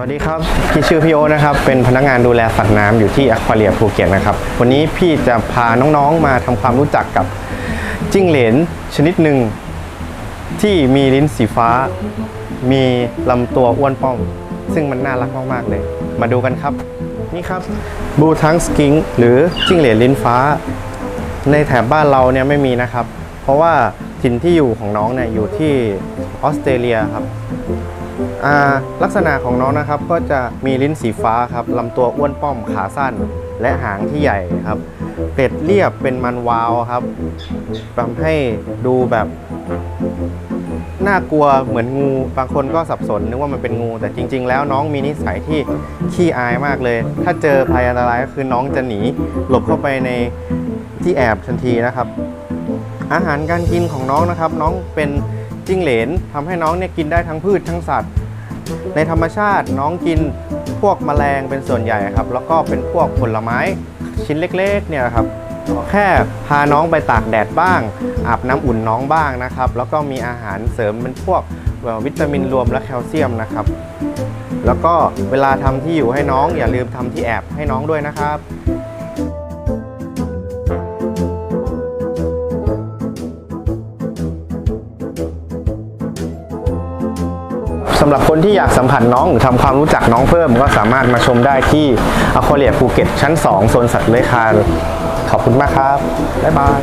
วัสดีครับพี่ชื่อพี่โอนะครับ เป็นพนักงานดูแลสัตว์น้ำอยู่ที่อควาเรียภูเก็ตนะครับ วันนี้พี่จะพาน้องๆมาทำความรู้จักกับจิ้งเหลนชนิดหนึ่งที่มีลิ้นสีฟ้า มีลำตัวอ้วนป้อง ซึ่งมันน่ารักมากๆเลย มาดูกันครับ นี่ครับบูทังสกิงหรือจิ้งเหลนลิ้นฟ้า ในแถบบ้านเราเนี่ยไม่มีนะครับ เพราะว่าถิ่นที่อยู่ของน้องเนี่ยอยู่ที่ออสเตรเลียครับ ลักษณะของน้องนะครับก็จะมีลิ้นสีฟ้าครับลำตัวอ้วนป้อมขาสั้น และหางที่ใหญ่ครับเกล็ดเรียบเป็นมันวาวครับทำให้ดูแบบน่ากลัวเหมือนงู บางคนก็สับสนนึกว่ามันเป็นงู แต่จริง ๆ แล้วน้องมีนิสัยที่ขี้อายมากเลย ถ้าเจอภัยอันตรายก็คือน้องจะหนีหลบเข้าไปในที่แอบทันทีนะครับ อาหารการกินของน้องนะครับ น้องเป็น จิ้งเหลนทำให้น้องเนี่ยกินได้ทั้งพืชทั้งสัตว์ ในธรรมชาติน้องกินพวกแมลงเป็นส่วนใหญ่ครับ แล้วก็เป็นพวกผลไม้ชิ้นเล็กๆเนี่ยครับแค่พาน้องไปตากแดดบ้าง อาบน้ำอุ่นน้องบ้างนะครับ แล้วก็มีอาหารเสริมเป็นพวกวิตามินรวมและแคลเซียมนะครับ แล้วก็เวลาทำที่อยู่ให้น้องอย่าลืมทำที่แอบให้น้องด้วยนะครับำหรับคนที่อยากสัมผัสน้องหรือทำความรู้จักน้องเพิ่ม ก็สามารถมาชมได้ที่อควาเรียภูเก็ตชั้น 2 โซนสัตว์เลื้อยคลานขอบคุณมากครับ บ๊ายบาย